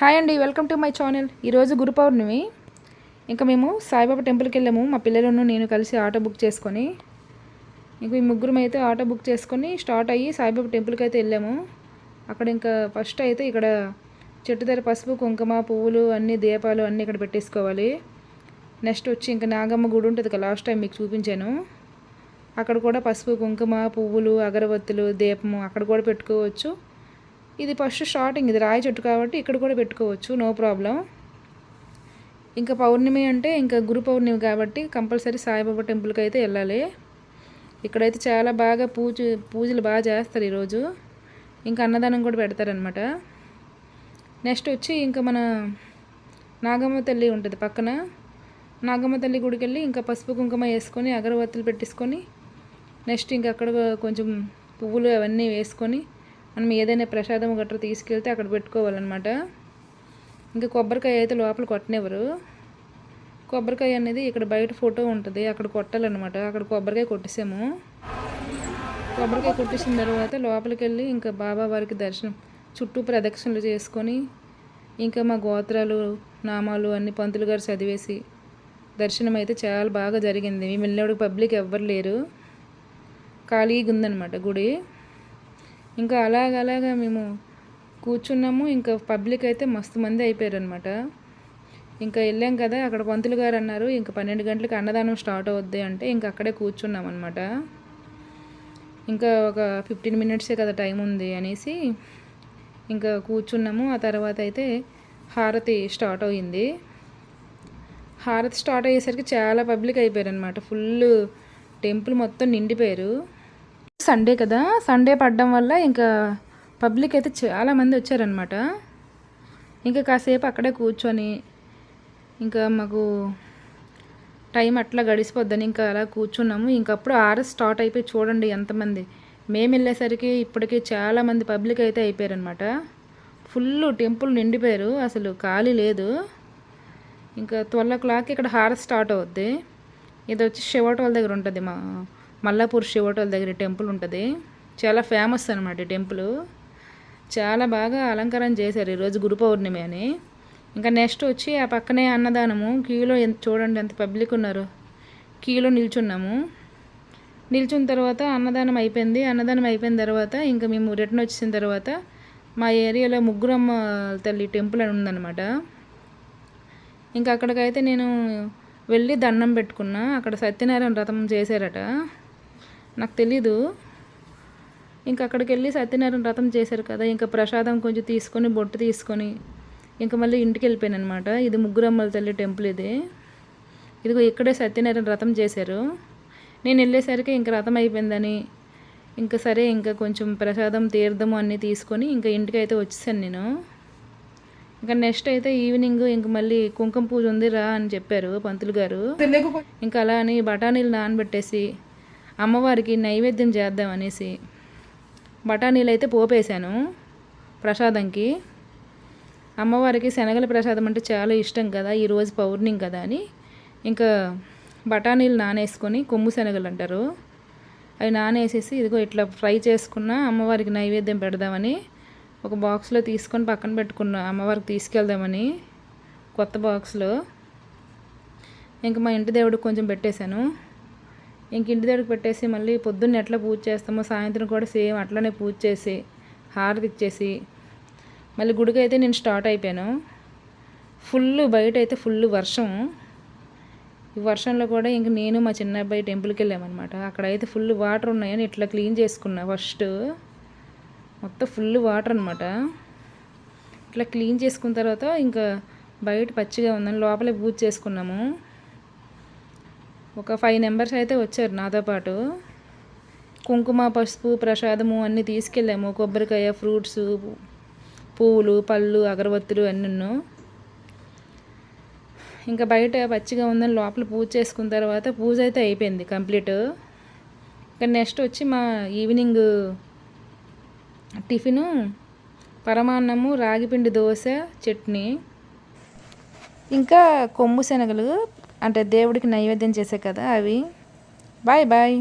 Hi అండి welcome to my channel. ఈరోజు గురు పౌర్ణమి. ఇంకా మేము సాయిబాబా టెంపుల్కి వెళ్ళాము. మా పిల్లలను నేను కలిసి ఆటో బుక్ చేసుకొని ఇంక ఈ ముగ్గురం అయితే ఆటో బుక్ చేసుకొని స్టార్ట్ అయ్యి సాయిబాబా టెంపుల్కి అయితే వెళ్ళాము. అక్కడ ఇంకా ఫస్ట్ అయితే ఇక్కడ చెట్టు దగ్గర పసుపు కుంకుమ పువ్వులు అన్ని దీపాలు అన్నీ ఇక్కడ పెట్టేసుకోవాలి. నెక్స్ట్ వచ్చి ఇంకా నాగమ్మ గుడి ఉంటుంది కదా లాస్ట్ టైం మీకు చూపించాను. అక్కడ కూడా పసుపు కుంకుమ పువ్వులు అగరబత్తులు దీపము అక్కడ కూడా పెట్టుకోవచ్చు. ఇది ఫస్ట్ స్టార్టింగ్ ఇది రాయి చెట్టు కాబట్టి ఇక్కడ కూడా పెట్టుకోవచ్చు నో ప్రాబ్లం. ఇంకా పౌర్ణమి అంటే ఇంకా గురు పౌర్ణమి కాబట్టి కంపల్సరీ సాయిబాబా టెంపుల్కి అయితే వెళ్ళాలి. ఇక్కడైతే చాలా బాగా పూజ పూజలు బాగా చేస్తారు ఈరోజు. ఇంకా అన్నదానం కూడా పెడతారనమాట నెక్స్ట్ వచ్చి ఇంకా మన నాగమ్మ తల్లి ఉంటుంది పక్కన. నాగమ్మ తల్లి గుడికి వెళ్ళి ఇంకా పసుపు కుంకుమ వేసుకొని అగరబత్తులు పెట్టేసుకొని నెక్స్ట్ ఇంకా అక్కడ కొంచెం పువ్వులు అవన్నీ వేసుకొని మనం ఏదైనా ప్రసాదం గట్రా తీసుకెళ్తే అక్కడ పెట్టుకోవాలన్నమాట. ఇంకా కొబ్బరికాయ అయితే లోపల కొట్టనివ్వరు. కొబ్బరికాయ అనేది ఇక్కడ బయట ఫోటో ఉంటుంది అక్కడ కొట్టాలన్నమాట. అక్కడ కొబ్బరికాయ కొట్టేసాము. కొబ్బరికాయ కొట్టేసిన తర్వాత లోపలికి వెళ్ళి ఇంకా బాబా వారికి దర్శనం చుట్టూ ప్రదక్షిణలు చేసుకొని ఇంకా మా గోత్రాలు నామాలు అన్ని పంతులు గారు చదివేసి దర్శనం అయితే చాలా బాగా జరిగింది. మేము పబ్లిక్ ఎవ్వరు లేరు. ఖాళీగా ఉందన్నమాట గుడి. ఇంకా అలాగలాగా మేము కూర్చున్నాము. ఇంకా పబ్లిక్ అయితే మస్తు మంది అయిపోయారు అనమాట ఇంకా వెళ్ళాం కదా అక్కడ పంతులు గారు అన్నారు ఇంకా పన్నెండు గంటలకు అన్నదానం స్టార్ట్ అవుద్ది అంటే ఇంకా అక్కడే కూర్చున్నాం అనమాట ఇంకా ఒక ఫిఫ్టీన్ మినిట్సే కదా టైం ఉంది అనేసి ఇంకా కూర్చున్నాము. ఆ తర్వాత అయితే హారతి స్టార్ట్ అయింది. హారతి స్టార్ట్ అయ్యేసరికి చాలా పబ్లిక్ అయిపోయారు అనమాట ఫుల్ టెంపుల్ మొత్తం నిండిపోయారు. సండే కదా. సండే పడడం వల్ల ఇంకా పబ్లిక్ అయితే చాలామంది వచ్చారనమాట ఇంకా కాసేపు అక్కడే కూర్చొని ఇంకా మాకు టైం అట్లా గడిచిపోద్దని ఇంకా అలా కూర్చున్నాము. ఇంకప్పుడు ఆర్ఎస్ స్టార్ట్ అయిపోయి చూడండి ఎంతమంది. మేము వెళ్ళేసరికి ఇప్పటికీ చాలామంది పబ్లిక్ అయితే అయిపోయారనమాట ఫుల్ టెంపుల్ నిండిపోయారు. అసలు ఖాళీ లేదు. ఇంకా ట్వెల్వ్ ఓ క్లాక్ ఇక్కడ హారస్ స్టార్ట్ అవుద్ది. ఇది వచ్చి శివటోల్ దగ్గర ఉంటుంది మా మల్లాపూర్ శివటోల దగ్గర టెంపుల్ ఉంటుంది. చాలా ఫేమస్ అనమాట టెంపుల్. చాలా బాగా అలంకారం చేశారు ఈరోజు గురు పౌర్ణమి అని. ఇంకా నెక్స్ట్ వచ్చి ఆ పక్కనే అన్నదానము. క్యూలో ఎంత చూడండి ఎంత పబ్లిక్ ఉన్నారు. క్యూలో నిల్చున్నాము. నిల్చున్న తర్వాత అన్నదానం అయిపోయింది. అన్నదానం అయిపోయిన తర్వాత ఇంకా మేము రిటర్న్ వచ్చిన తర్వాత మా ఏరియాలో ముగ్గురమ్మ తల్లి టెంపుల్ అని ఉందన్నమాట. ఇంకా అక్కడికైతే నేను వెళ్ళి దండం పెట్టుకున్నా. అక్కడ సత్యనారాయణ వ్రతం చేశారట. నాకు తెలీదు. ఇంకా అక్కడికి వెళ్ళి సత్యనారాయణ వ్రతం చేశారు కదా ఇంకా ప్రసాదం కొంచెం తీసుకొని బొట్టు తీసుకొని ఇంకా మళ్ళీ ఇంటికి వెళ్ళిపోయాను అనమాట ఇది ముగ్గురమ్మల తల్లి టెంపుల్ ఇది. ఇదిగో ఇక్కడే సత్యనారాయణ వ్రతం చేశారు. నేను వెళ్ళేసరికి ఇంకా వ్రతం అయిపోయిందని ఇంకా సరే ఇంకా కొంచెం ప్రసాదం తీర్థము అన్నీ తీసుకొని ఇంకా ఇంటికి అయితే వచ్చేసాను నేను. ఇంకా నెక్స్ట్ అయితే ఈవినింగ్ ఇంక మళ్ళీ కుంకుమ పూజ ఉంది రా అని చెప్పారు పంతులు గారు. ఇంకా అలా అని బఠానీలు నానబెట్టేసి అమ్మవారికి నైవేద్యం చేద్దాం అనేసి బఠానీలు అయితే పోపేశాను ప్రసాదంకి. అమ్మవారికి శనగల ప్రసాదం అంటే చాలా ఇష్టం కదా ఈరోజు పౌర్ణమి కదా అని. ఇంకా బఠానీలు నానేసుకొని కొమ్ము శనగలు అంటారు. అవి నానేసేసి ఇదిగో ఇట్లా ఫ్రై చేసుకున్న అమ్మవారికి నైవేద్యం పెడదామని ఒక బాక్స్లో తీసుకొని పక్కన పెట్టుకున్న అమ్మవారికి తీసుకెళ్దామని కొత్త బాక్స్లో. ఇంకా మా ఇంటి దేవుడికి కొంచెం పెట్టేశాను. ఇంక ఇంటి దేవుడికి పెట్టేసి మళ్ళీ పొద్దున్న ఎట్లా పూజ చేస్తామో సాయంత్రం కూడా సేమ్ అట్లనే పూజ చేసి హారతి ఇచ్చేసి. మళ్ళీ గుడికి అయితే నేను స్టార్ట్ అయిపోయాను. ఫుల్ బయట అయితే ఫుల్ వర్షం. ఈ వర్షంలో కూడా ఇంక నేను మా చిన్న అబ్బాయి టెంపుల్కి వెళ్ళామన్నమాట. అక్కడైతే ఫుల్ వాటర్ ఉన్నాయని ఇట్లా క్లీన్ చేసుకున్నా ఫస్ట్. మొత్తం ఫుల్ వాటర్ అనమాట ఇట్లా క్లీన్ చేసుకున్న తర్వాత ఇంకా బయట పచ్చిగా ఉందని లోపలే పూజ చేసుకున్నాము. ఒక ఫైవ్ మెంబర్స్ అయితే వచ్చారు నాతో పాటు. కుంకుమ పసుపు ప్రసాదము అన్నీ తీసుకెళ్ళాము. కొబ్బరికాయ ఫ్రూట్స్ పువ్వులు పళ్ళు అగరబత్తులు అన్నీ ఇంకా బయట పచ్చిగా ఉందని లోపల పూజ చేసుకున్న తర్వాత పూజ అయితే అయిపోయింది కంప్లీట్. ఇంకా నెక్స్ట్ వచ్చి మా ఈవినింగ్ టిఫిను పరమాన్నము రాగిపిండి దోశ చట్నీ. ఇంకా కొమ్ము శనగలు అంటే దేవుడికి నైవేద్యం చేసే కదా అవి. Bye bye.